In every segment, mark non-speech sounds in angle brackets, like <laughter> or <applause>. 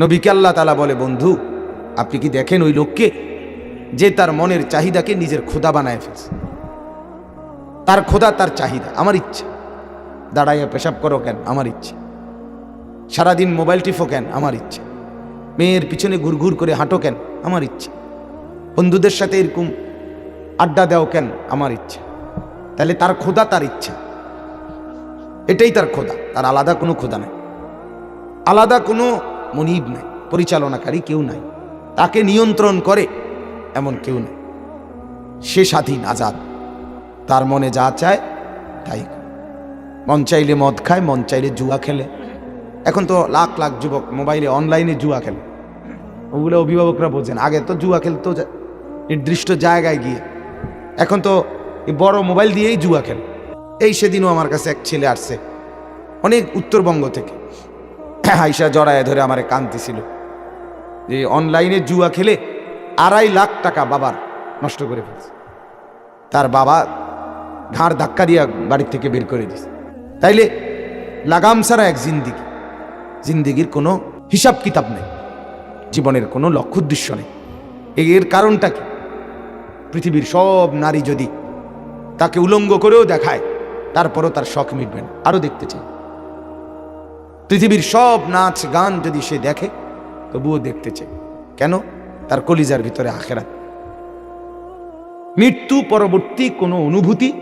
নবীকে আল্লাহ তালা বলে, বন্ধু, আপনি কি দেখেন ওই লোককে যে তার মনের চাহিদাকে নিজের খোদা বানায় ফেলছে? তার খোদা তার চাহিদা, আমার ইচ্ছা। দাঁড়াইয়া পেশাব করো কেন? আমার ইচ্ছে। সারাদিন মোবাইল টিফো কেন? আমার ইচ্ছে। মেয়ের পিছনে ঘুরঘুর করে হাঁটো কেন? আমার ইচ্ছে। বন্ধুদের সাথে এরকম আড্ডা দাও কেন? আমার ইচ্ছে। তাহলে তার খোদা তার ইচ্ছা। এটাই তার খোদা তার আলাদা কোনো খোদা নাই। আলাদা কোনো মনিব নাই, পরিচালনাকারী কেউ নাই। তাকে নিয়ন্ত্রণ করে এমন কেউ নেই। সে স্বাধীন আজাদ। তার মনে যা চায়, তাই মন চাইলে মদ খায়, মন চাইলে জুয়া খেলে। এখন তো লাখ লাখ যুবক মোবাইলে, অনলাইনে জুয়া খেলে। ওগুলো অভিভাবকরা বোঝেন। আগে তো জুয়া খেলতো নির্দিষ্ট জায়গায় গিয়ে। এখন তো বড় মোবাইল দিয়েই জুয়া খেলে। এই সেদিনও আমার কাছে এক ছেলে আসছে, অনেক উত্তরবঙ্গ থেকে। আইসা জড়ায় ধরে আমারে কান্দিছিল যে অনলাইনে জুয়া খেলে আড়াই লাখ টাকা বাবার নষ্ট করে ফেলছে। তার বাবা ঘাড় ধাক্কা দিয়া বাড়ির থেকে বের করে দিছে। তাইলে লাগাম ছাড়া এক জিন্দিগি। জিন্দিগির কোনো হিসাব কিতাব নেই। জীবনের কোনো লক্ষ্য উদ্দেশ্য নেই। এর কারণটা কি? পৃথিবীর সব নারী যদি তাকে উলঙ্গ করেও দেখায়, তারপরও তার শখ মিটবে না। আরও দেখতে চাই। পৃথিবীর সব নাচ গান যদি সে দেখে, তবুও দেখতে চাই কেন? তার কলিজার ভিতরে আখেরাত। মৃত্যু পরবর্তী কোনো অনুভূতি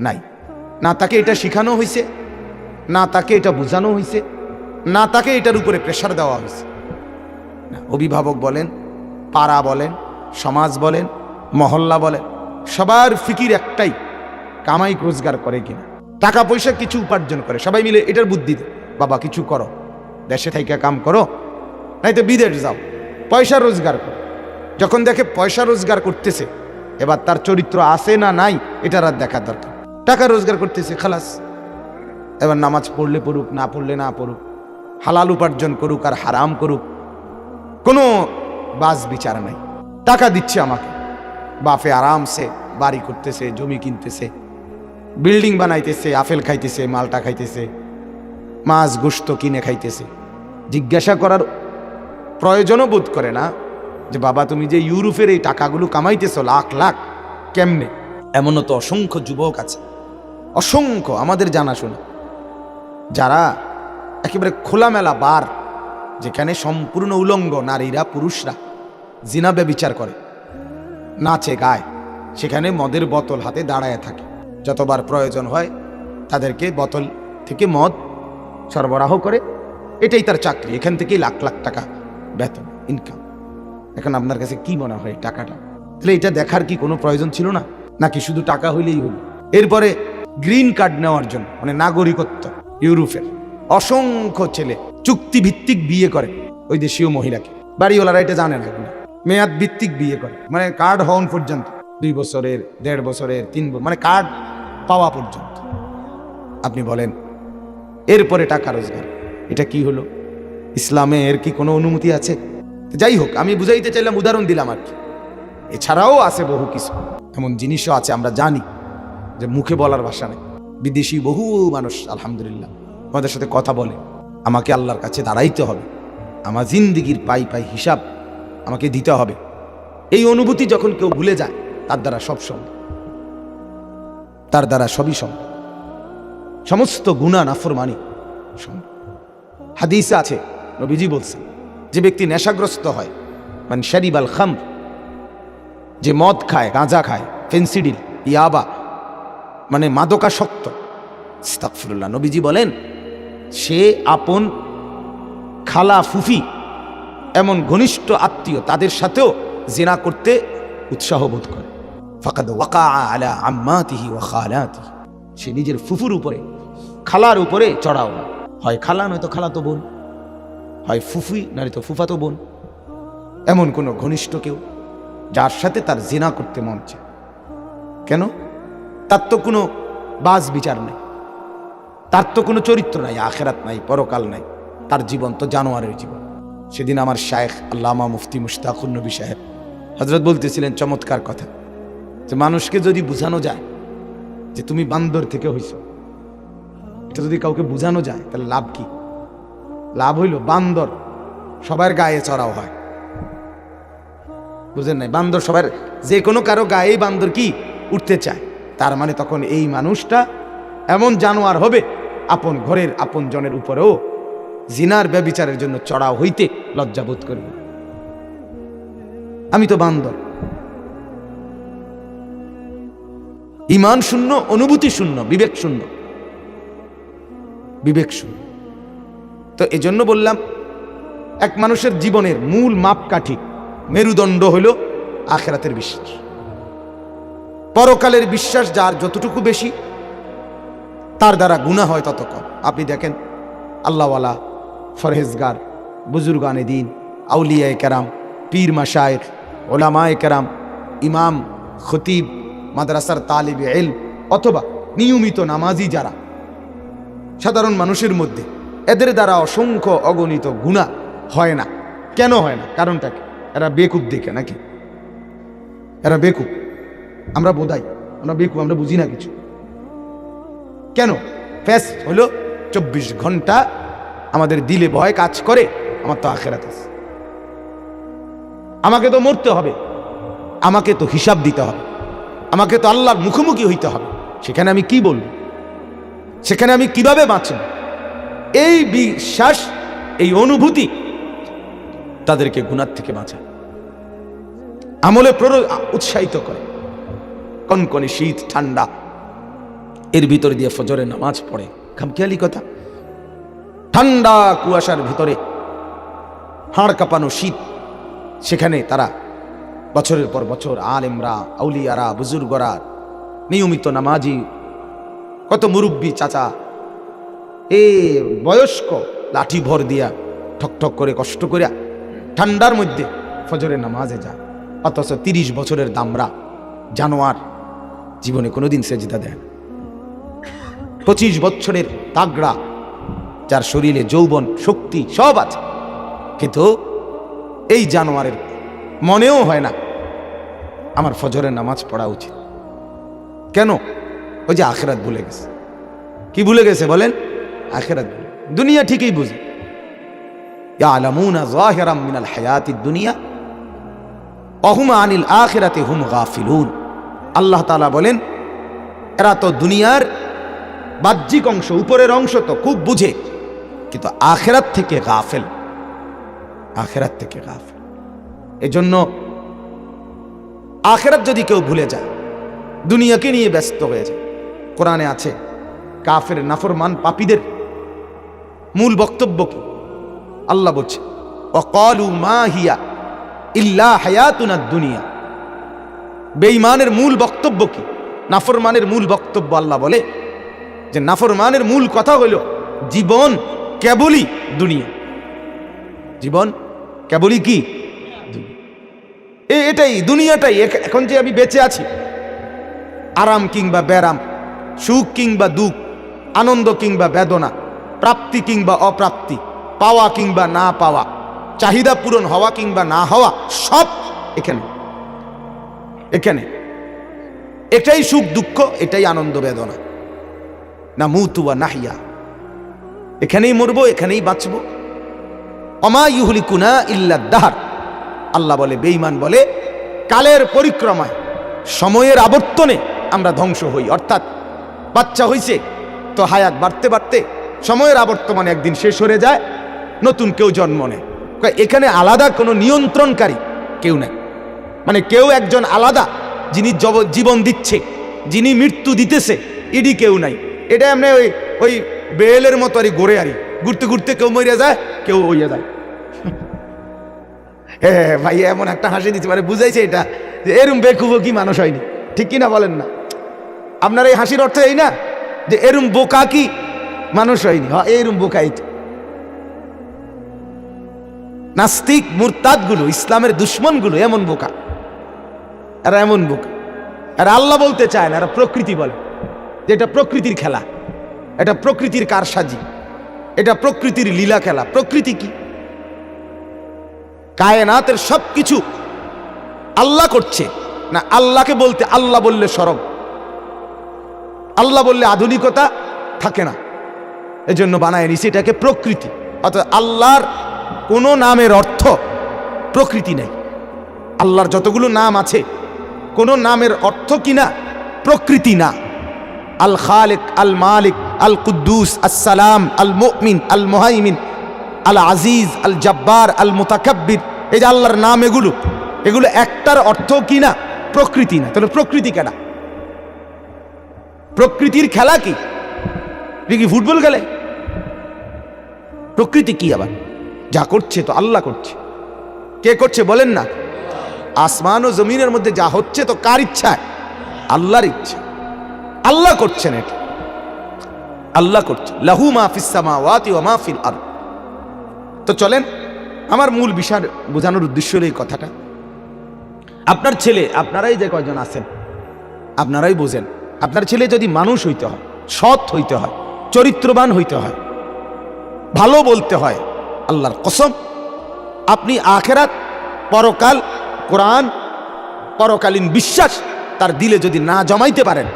নাই। না তাকে এটা শেখানো হয়েছে না তাকে এটা বোঝানো হয়েছে না তাকে এটার উপরে প্রেশার দেওয়া হয়েছে অভিভাবক বলেন, পাড়া বলেন, সমাজ বলেন, মহল্লা বলেন, সবার ফিকির একটাই, কামাই রোজগার করে কিনা। টাকা পয়সা কিছু উপার্জন করে, সবাই মিলে এটার বুদ্ধি দেয়। বাবা, কিছু করো। দেশে থাইকা কাম করো নাই তো বিদেশ যাও। পয়সা রোজগার করো। যখন দেখে পয়সা রোজগার করতেছে, এবার তার চরিত্র আছে না নাই এটার আর দেখার দরকার। টাকা রোজগার করতেছে, খালাস। এবার নামাজ পড়লে পড়ুক, না পড়লে না পড়ুক, হালাল উপার্জন করুক আর হারাম করুক, কোনো বাস বিচার নাই। টাকা দিচ্ছে আমাকে। বাপে আরামসে বাড়ি করতেছে, জমি কিনতেছে, বিল্ডিং বানাইতেছে, আপেল খাইতেছে, মালটা খাইতেছে। মাছ গোস্ত কিনে খাইতেছে। জিজ্ঞাসা করার প্রয়োজনও বোধ করে না যে, বাবা, তুমি যে ইউরোপের এই টাকাগুলো কামাইতেছ লাখ লাখ, কেমনে? এমনও তো অসংখ্য যুবক আছে। অসংখ্য, আমাদের জানাশোনা। যারা একেবারে খোলামেলা বার, যেখানে সম্পূর্ণ উলঙ্গ নারীরা, পুরুষরা জিনাবে বিচার করে, নাচে গায়, সেখানে মদের বোতল হাতে দাঁড়ায় থাকে। যতবার প্রয়োজন হয় তাদেরকে বোতল থেকে মদ সরবরাহ করে, এটাই তার চাকরি। এখান থেকেই লাখ লাখ টাকা বেতন ইনকাম এখন আপনার কাছে কি মনে হয় টাকাটা? তাহলে এটা দেখার কি কোনো প্রয়োজন ছিল না? নাকি শুধু টাকা হইলেই হলো? এরপরে গ্রিন কার্ড নেওয়ার জন্য মানে নাগরিকত্ব, ইউরোপের অসংখ্য ছেলে চুক্তিভিত্তিক বিয়ে করে ওই দেশীয় মহিলাকে। বাড়িওয়ালারা এটা জানে না। মেয়াদ ভিত্তিক বিয়ে করে মানে কার্ড হওয়ান পর্যন্ত, দুই বছরের, দেড় বছরের, তিন বছর মানে কার্ড পাওয়া পর্যন্ত। আপনি বলেন এরপরে টাকা রোজগার। এটা কি হলো? ইসলামে এর কি কোনো অনুমতি আছে? যাই হোক, আমি বুঝাইতে চাইলাম, উদাহরণ দিলাম আর কি। এছাড়াও আছে বহু কিছু। এমন জিনিসও আছে, আমরা জানি যে মুখে বলার ভাষা নেই। বিদেশি বহু মানুষ, আলহামদুলিল্লাহ, আমাদের সাথে কথা বলে। আমাকে আল্লাহর কাছে দাঁড়াইতে হবে। আমার জিন্দিগির পাই পাই হিসাব আমাকে দিতে হবে। এই অনুভূতি যখন কেউ ভুলে যায়, তার দ্বারা সব সম্ভব। তার দ্বারা সবই সম্ভব। সমস্ত গুণা নাফরমানি। হাদিসে আছে, নবীজি বলছেন, যে ব্যক্তি নেশাগ্রস্ত হয় মানে শারিবাল খাম যে মদ খায়, গাঁজা খায়, ফেন্সিডিল, ইয়াবা মানে মাদকাসক্ত, ইস্তাগফিরুল্লাহ। নবীজি বলেন, সে আপন খালা ফুফি, এমন ঘনিষ্ঠ আত্মীয়, তাদের সাথেও জেনা করতে উৎসাহ বোধ করে। ফাকাদ ওয়াকা আলা আম্মাতিহি ওয়া খালাতিহি। সে নিজের ফুফুর উপরে খালার উপরে চড়াও। হয় খালা, নয়তো খালা তো বোন। হয় ফুফি, নয়তো ফুফাতো বোন। এমন কোনো ঘনিষ্ঠ কেউ যার সাথে তার জেনা করতে মন চায়। কেন? তার তো কোনো বাজ বিচার নেই। তার তো কোনো চরিত্র নাই, আখেরাত নাই, পরকাল নাই। তার জীবন তো জানোয়ারের জীবন। সেদিন আমার শায়েখ আল্লামা মুফতি মুশতাকুর নবী সাহেব হজরত বলতেছিলেন চমৎকার কথা। যে মানুষকে যদি বোঝানো যায় যে তুমি বান্দর থেকে হইছ এটা যদি কাউকে বোঝানো যায়, তাহলে লাভ কি? লাভ হইল বান্দর, সবার গায়ে চড়াও হয়। বুঝেন নাই? বান্দর সবার, যে কোনো কারও গায়ে বান্দর কি উঠতে চায়, তার মানে তখন এই মানুষটা এমন জানোয়ার হবে, আপন ঘরের আপন জনের উপরেও জিনার ব্যবিচারের জন্য চড়াও হইতে লজ্জাবোধ করবে। আমি তো বান্দর। ইমান শূন্য, অনুভূতি শূন্য, বিবেক শূন্য। বিবেক শূন্য তো এজন্য বললাম, এক মানুষের জীবনের মূল মাপকাঠি মেরুদণ্ড হইল আখেরাতের বিশ্বাস। পরকালের বিশ্বাস যার যতটুকু বেশি, তার দ্বারা গুণা হয় তত কম। আপনি দেখেন, আল্লাহওয়ালা, ফরহেজগার, বুজুর্গানে দিন, আউলিয়ায় কেরাম, পীর মাসায়ের ওলামায় কেরাম, ইমাম, খতিব, মাদ্রাসার তালিব এল অথবা নিয়মিত নামাজি যারা সাধারণ মানুষের মধ্যে। এদের দ্বারা অসংখ্য অগণিত গুণা হয় না। কেন হয় না? কারণটা কি? এরা বেকুব দেখে নাকি? এরা বেকুব। আমরা বোধাই। আমরা বেকুব, আমরা বুঝি না কিছু। কেন? ফ্যাস হলো চব্বিশ ঘণ্টা আমাদের দিলে ভয় কাজ করে, আমার তো আখেরাত আছে। আমাকে তো মরতে হবে। আমাকে তো হিসাব দিতে হবে। আমাকে তো আল্লাহর মুখোমুখি হইতে হবে। সেখানে আমি কি বলব? সেখানে আমি কীভাবে বাঁচব? এই বিশ্বাস, এই অনুভূতি তাদেরকে গুণার থেকে বাঁচায়। আমলে প্রর, উৎসাহিত করে। কনকনে শীত, ঠান্ডা। এর ভিতর দিয়ে ফজরে নামাজ পড়ে। খামখেয়ালি কথা। ঠান্ডা কুয়াশার ভিতরে হাড় কাঁপানো শীত, সেখানে তারা বছরের পর বছর আলেমরা, আউলিয়ারা, বুজুর্গরা নিয়মিত নামাজি কত মুরব্বী চাচা। এ বয়স্ক, লাঠি ভর দিয়া ঠক ঠক করে কষ্ট করিয়া ঠান্ডার মধ্যে ফজরের নামাজে যায় অথচ তিরিশ বছরের দামরা জানোয়ার জীবনে কোনোদিন সেজদা দেয় না। পঁচিশ বছরের তাগড়া, যার শরীরে যৌবন, শক্তি সব আছে। কিন্তু এই জানোয়ারের মনেও হয় না, আমার ফজরের নামাজ পড়া উচিত। কেন? ওই যে আখেরাত ভুলে গেছে। কি ভুলে গেছে বলেন? আখেরাত দুনিয়া ঠিকই বুঝে। ইয়ালামুনা যাহিরাম মিনাল হায়াতিদ দুনিয়া অহুম আনিল আখিরাতে হুম গাফিলুন। আল্লাহ তাআলা বলেন, এরা তো দুনিয়ার বাহ্যিক অংশ, উপরের অংশ তো খুব বুঝে, কিন্তু আখেরাত থেকে গাফেল। আখেরাত থেকে গাফেল। এজন্য আখেরাত যদি কেউ ভুলে যায়, দুনিয়াকে নিয়ে ব্যস্ত হয়ে যায়। কোরআনে আছে, কাফের নাফরমান পাপীদের মূল বক্তব্য কি? আল্লাহ বলছে, অকলু মা হিয়া ইল্লা হায়াতুনা দুনিয়া। বেঈমানের মূল বক্তব্য কি? নাফরমানের মূল বক্তব্য আল্লাহ বলে যে, নাফরমানের মূল কথা হইল, জীবন কেবলই দুনিয়া। জীবন কেবলই কি? এটাই, দুনিয়াটাই এখন যে আমি বেঁচে আছি, আরাম কিংবা ব্যারাম সুখ কিংবা দুঃখ, আনন্দ কিংবা বেদনা, প্রাপ্তি কিংবা অপ্রাপ্তি, পাওয়া কিংবা না পাওয়া, চাহিদা পূরণ হওয়া কিংবা না হওয়া, সব এখানে। এখানে। এটাই সুখ, দুঃখ, এটাই আনন্দ, বেদনা। না মুতুয়া নাহিয়া। এখানেই মরবো, এখানেই বাঁচবো। অমা ইহুলিকুনা ইল্লা দাহার। আল্লাহ বলে, বেঈমান বলে, কালের পরিক্রমায়, সময়ের আবর্তনে আমরা ধ্বংস হই। অর্থাৎ বাচ্চা হইছে, তো হায়াত বাড়তে বাড়তে সময়ের আবর্তমানে একদিন শেষ হয়ে যায়, নতুন কেউ জন্ম নেয়। এখানে আলাদা কোনো নিয়ন্ত্রণকারী কেউ নেই। মানে কেউ একজন আলাদা যিনি জব- জীবন দিচ্ছে, যিনি মৃত্যু দিতেছে, ইডি কেউ নাই। এটা এমনি ওই ওই বেলের মতো আরই গড়ে আরি ঘুরতে ঘুরতে কেউ মরিয়া যায়, কেউ হইয়া যায়। হ্যাঁ ভাই, এমন একটা হাসি দিচ্ছে। মানে বুঝাইছে এটা, যে এরম বেকুব কি মানুষ হয়নি। ঠিক কিনা বলেন না? আপনার এই হাসির অর্থ এই না? যে এরম বোকা কি? মানুষ হয়নি। হ্যাঁ এরম বোকাই তো। নাস্তিক, মুরতাদগুলো, ইসলামের দুশ্মনগুলো, এমন বোকা। এরা এমন বোকা। এরা আল্লাহ বলতে চায় না, এরা প্রকৃতি বলে। যে এটা প্রকৃতির খেলা। এটা প্রকৃতির কারসাজি। এটা প্রকৃতির লীলা খেলা। প্রকৃতি কি? কায়নাতের সব কিছু আল্লাহ করছে। না, আল্লাহকে বলতে আল্লাহ বললে সরব। আল্লাহ বললে আধুনিকতা থাকে না। এজন্য বানায় নিছে এটাকে প্রকৃতি। অর্থাৎ আল্লাহর কোনো নামের অর্থ প্রকৃতি নেই। আল্লাহর যতগুলো নাম আছে, কোনো নামের অর্থ কি না প্রকৃতি না। আল খালেক, আল মালিক, আল কুদ্দুস আসসালাম আল মুমিন, আল মোহাইমিন, আল আজিজ, আল জব্বার, আল মুতাকাব্বির। এই যে আল্লাহর নাম এগুলো এগুলো একটার অর্থ কি না প্রকৃতি না। তাহলে প্রকৃতি কেনা? প্রকৃতির খেলা কি? কি ফুটবল খেলে? প্রকৃতি কি আবার? যা করছে তো আল্লাহ করছে। কে করছে বলেন না? আসমান ও জমিনের মধ্যে যা হচ্ছে তো কার ইচ্ছায়? আল্লাহর ইচ্ছা। আল্লাহ করছেন এটা। আল্লাহ করছে। লাহু মাহফিস সামাওয়াতি ওয়া মাহফিল আর তো চলেন, আমার মূল বিষয় বোঝানোর উদ্দেশ্য হলো এই কথাটা। আপনার ছেলে, আপনারাই যে কয়জন আছেন, আপনারাই বোঝেন। আপনার ছেলে যদি মানুষ হইতে হয়, সৎ হইতে হয়, চরিত্রবান হইতে হয়, ভালো বলতে হয়, আল্লাহর কসম, আপনি আখেরাত, পরকাল, কোরআন, পরকালীন বিশ্বাস তার দিলে যদি না জমাইতে পারেন,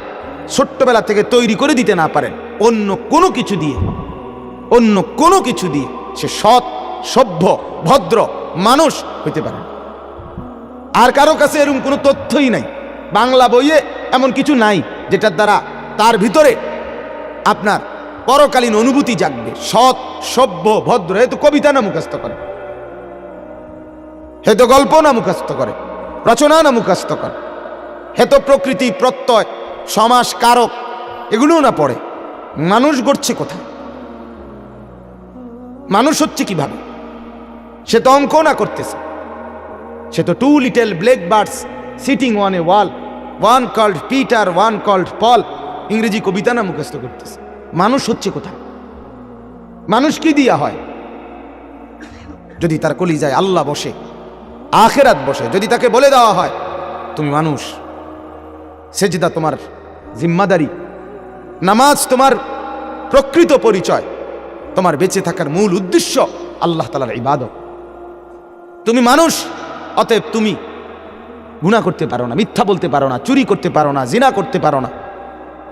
ছোট্টবেলা থেকে তৈরি করে দিতে না পারেন, অন্য কোনো কিছু দিয়ে, অন্য কোনো কিছু দিয়ে সে সৎ, সভ্য, ভদ্র মানুষ হইতে পারে আর কারও কাছে এরকম কোনো তথ্যই নাই। বাংলা বইয়ে এমন কিছু নাই। যেটার দ্বারা তার ভিতরে আপনার পরকালীন অনুভূতি জাগবে। সৎ, সভ্য, ভদ্র, এ তো কবিতা না মুখস্থ করে। হে তো গল্প না মুখস্থ করে। রচনা না মুখস্থ করে। হে তো প্রকৃতি, প্রত্যয় সমাস কারক, এগুলোও না পড়ে। মানুষ গড়ছে কোথায়? মানুষ হচ্ছে কীভাবে? সে তো অঙ্ক না করতেছে। সে তো two little black birds sitting on a wall one called Peter one called Paul ইংরেজি কবিতা না মুখস্থ করতেছে। মানুষ হচ্ছে কোথায়? মানুষ কি দিয়া হয়? যদি তার কলি যায় আল্লাহ বসে, আখেরাত বসে, যদি তাকে বলে দেওয়া হয়, তুমি মানুষ। সেজদা তোমার জিম্মাদারি। নামাজ তোমার প্রকৃত পরিচয়। তোমার বেঁচে থাকার মূল উদ্দেশ্য আল্লাহ তালার ইবাদত। তুমি মানুষ, অতএব তুমি গুণা করতে পারো না, মিথ্যা বলতে পারো না, চুরি করতে পারো না, জিনা করতে পারো না,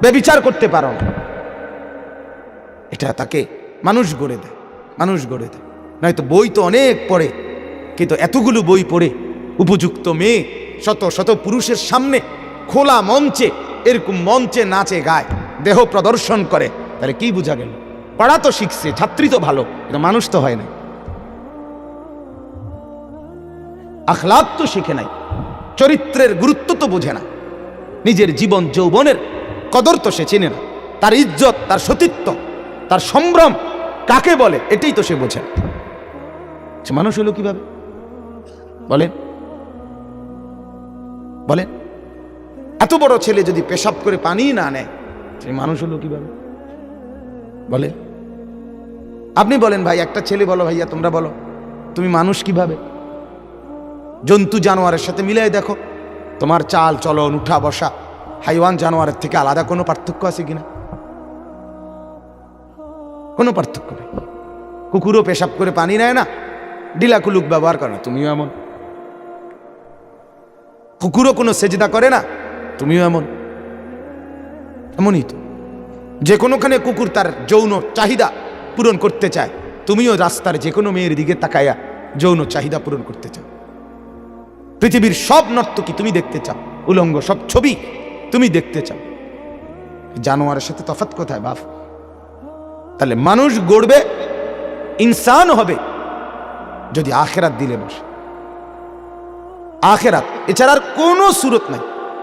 বেবিচার করতে পারো না। এটা তাকে মানুষ গড়ে দেয়, মানুষ গড়ে দেয়। নয়তো বই তো অনেক পড়ে, কিন্তু এতগুলো বই পড়ে, উপযুক্ত মেয়ে, শত শত পুরুষের সামনে খোলা মঞ্চে, এরকম মঞ্চে নাচে গায়, দেহ প্রদর্শন করে। তাহলে কি বোঝা গেল? পড়া তো শিখছে, ছাত্রী তো ভালো, কিন্তু মানুষ তো হয় না আখলাক তো শিখে নাই। চরিত্রের গুরুত্ব তো বোঝে না। নিজের জীবন যৌবনের কদর তো সে চেনে না। তার ইজ্জত, তার সতীত্ব, তার সম্ভ্রম কাকে বলে এটাই তো সে বোঝে মানুষ হলো কীভাবে? বলেন বলেন এত বড় ছেলে যদি পেশাব করে পানি না নেয়, সে মানুষ হলো কীভাবে? বলে, আপনি বলেন ভাই, একটা ছেলে বলো ভাইয়া, তোমরা বলো, তুমি মানুষ কীভাবে? জন্তু জানোয়ারের সাথে মিলাই দেখো। তোমার চাল, চলন, উঠা, বসা, হাইওয়ান জানোয়ারের থেকে আলাদা কোনো পার্থক্য আছে কিনা? কোনো পার্থক্য নেই। কুকুরও পেশাব করে পানি নেয় না। ডিলা কুলুক ব্যবহার করে না। তুমিও এমন। কুকুরও কোনো সেজদা করে না। তুমিও এমন। এমনই তো। যে কোনোখানে কুকুর তার যৌন চাহিদা পূরণ করতে চায়, তুমিও রাস্তার যে কোনো মেয়ের দিকে তাকাইয়া যৌন চাহিদা পূরণ করতে চাও। পৃথিবীর সব নর্তকী তুমি দেখতে চাও? উলঙ্গ সব ছবি তুমি দেখতে চাও। জানোয়ারের সাথে তফাৎ কোথায় বাপ তাহলে মানুষ গড়বে, ইনসান হবে যদি আখেরাত দিলে বসে। আখেরাত, এছাড়া আর কোনো সুরত নাই,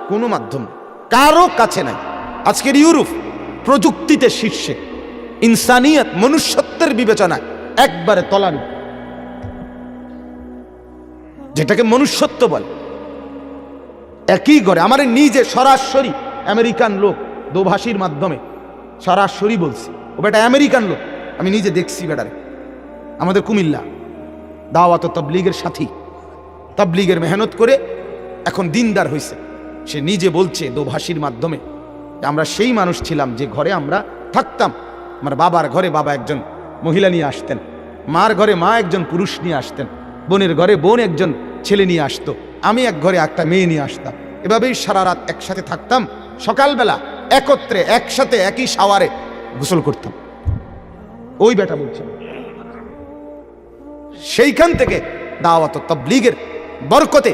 কোনো মাধ্যম কারও কাছে নাই। আজকের ইউরোপ প্রযুক্তিতে শীর্ষে, ইনসানিয়ত, মনুষ্যত্বের বিবেচনায় একবারে তলানি। যেটাকে মনুষ্যত্ব বলে। একই করে, আমার নিজে সরাসরি আমেরিকান লোক, দোভাষীর মাধ্যমে সরাসরি বলছি। ও বেটা আমেরিকান লোক, আমি নিজে দেখছি বেটারে। আমাদের কুমিল্লা, দাওয়াত তবলিগের সাথী। তবলিগের মেহনত করে এখন দিনদার হয়েছে সে নিজে বলছে দোভাষীর মাধ্যমে আমরা সেই মানুষ ছিলাম যে ঘরে আমরা থাকতাম। আমার বাবার ঘরে বাবা একজন মহিলা নিয়ে আসতেন। মার ঘরে মা একজন পুরুষ নিয়ে আসতেন। বোনের ঘরে বোন একজন ছেলে নিয়ে আসতো। আমি এক ঘরে একটা মেয়ে নিয়ে আসতাম। এভাবেই সারা রাত একসাথে থাকতাম। সকালবেলা একত্রে একসাথে একই সাওয়ারে গোসল করতাম। ওই বেটা বলছে সেইখান থেকে দাওয়াত তবলিগের বরকতে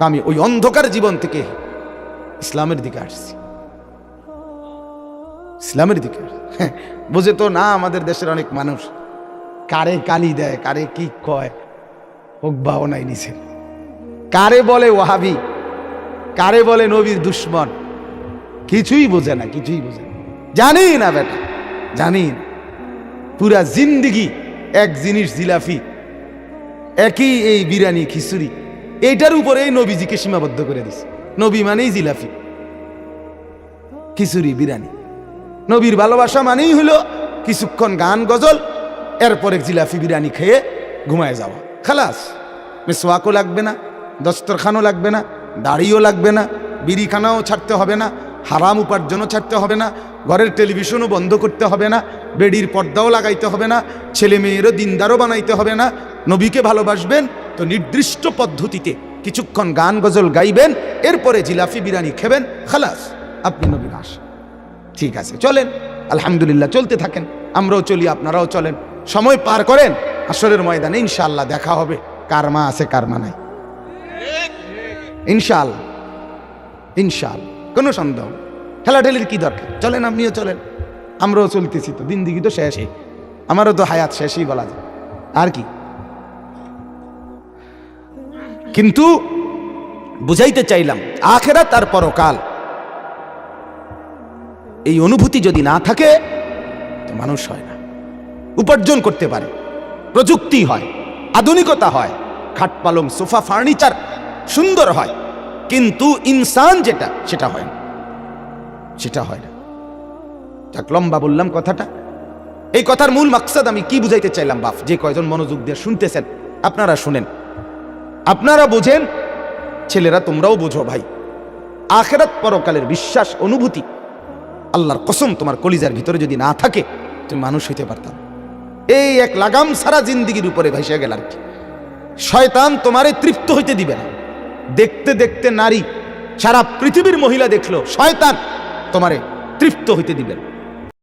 আমি ওই অন্ধকার জীবন থেকে ইসলামের দিকে আসছি। ইসলামের দিকে হ্যাঁ, <laughs> বুঝে তো না আমাদের দেশের অনেক মানুষ। কারে কালি দেয়, কারে কি কয়, হোক নাই নিছে। কারে বলে ওহাবি কারে বলে নবীর দুশ্মন, কিছুই বোঝে না, কিছুই বোঝে না। জানি না বেটা, জানি না। পুরা জিন্দিগি এক জিনিস জিলাফি, একই এই বিরিয়ানি, খিচুড়ি এইটার উপরে এই নবীজিকে সীমাবদ্ধ করে দিছে। নবী মানেই জিলাফি, খিচুড়ি, বিরিয়ানি। নবীর ভালোবাসা মানেই হলো কিছুক্ষণ গান, গজল এরপরে জিলাফি বিরিয়ানি খেয়ে ঘুমায় যাওয়া। খালাস মেসোয়াকও লাগবে না, দস্তরখানও লাগবে না, দাড়িও লাগবে না, বিড়িখানাও ছাড়তে হবে না, হারাম উপার্জনও ছাড়তে হবে না, ঘরের টেলিভিশনও বন্ধ করতে হবে না, বেডির পর্দাও লাগাইতে হবে না ছেলে মেয়েরও দিনদারও বানাইতে হবে না, নবীকে ভালোবাসবেন তো নির্দিষ্ট পদ্ধতিতে কিছুক্ষণ গান গজল গাইবেন, এরপরে জিলাফি বিরিয়ানি খেবেন, খালাস, আপনি নবীন আস। ঠিক আছে, চলেন, আলহামদুলিল্লাহ, চলতে থাকেন, আমরাও চলি, আপনারাও চলেন। সময় পার করেন, আসরের ময়দানে ইনশাআল্লাহ দেখা হবে, কারমা আছে, কারমা নাই। ইনশাআল্লাহ ইনশাআল্লাহ, কোনো সন্দেহ নেই। ঠেলাঠেলির কি দরকার? চলেন, আপনিও চলেন। আমরাও চলতেছি তো, দিন দিগি তো শেষই। আমারও তো হায়াত শেষই বলা যায়। আর কি? কিন্তু বুঝাইতে চাইলাম আখেরা তার পরকাল। এই অনুভূতি যদি না থাকে, তো মানুষ হয় না। উপার্জন করতে পারে। প্রযুক্তি হয়, আধুনিকতা হয় খাট পালং সোফা ফার্নিচার সুন্দর হয়, কিন্তু ইনসান যেটা, সেটা হয় না। সেটা হয় না। যাক, লম্বা বললাম কথাটা। এই কথার মূল মাকসাদ আমি কি বুঝাইতে চাইলাম, বাপ? যে কয়জন মনোযোগ দিয়ে শুনতেছেন, আপনারা শুনেন। আপনারা বোঝেন, ছেলেরা তোমরাও বোঝো ভাই। আখেরাত পরকালের বিশ্বাস, অনুভূতি, আল্লাহর কসম তোমার কলিজার ভিতরে যদি না থাকে, তুমি মানুষ হইতে পারতাম। এই এক লাগাম সারা জিন্দিগির উপরে ভেসে গেল আর কি শয়তান তোমারে তৃপ্ত হইতে দিবে না। দেখতে দেখতে নারী সারা পৃথিবীর মহিলা দেখল, শয়তান তোমারে তৃপ্ত হইতে দিবেন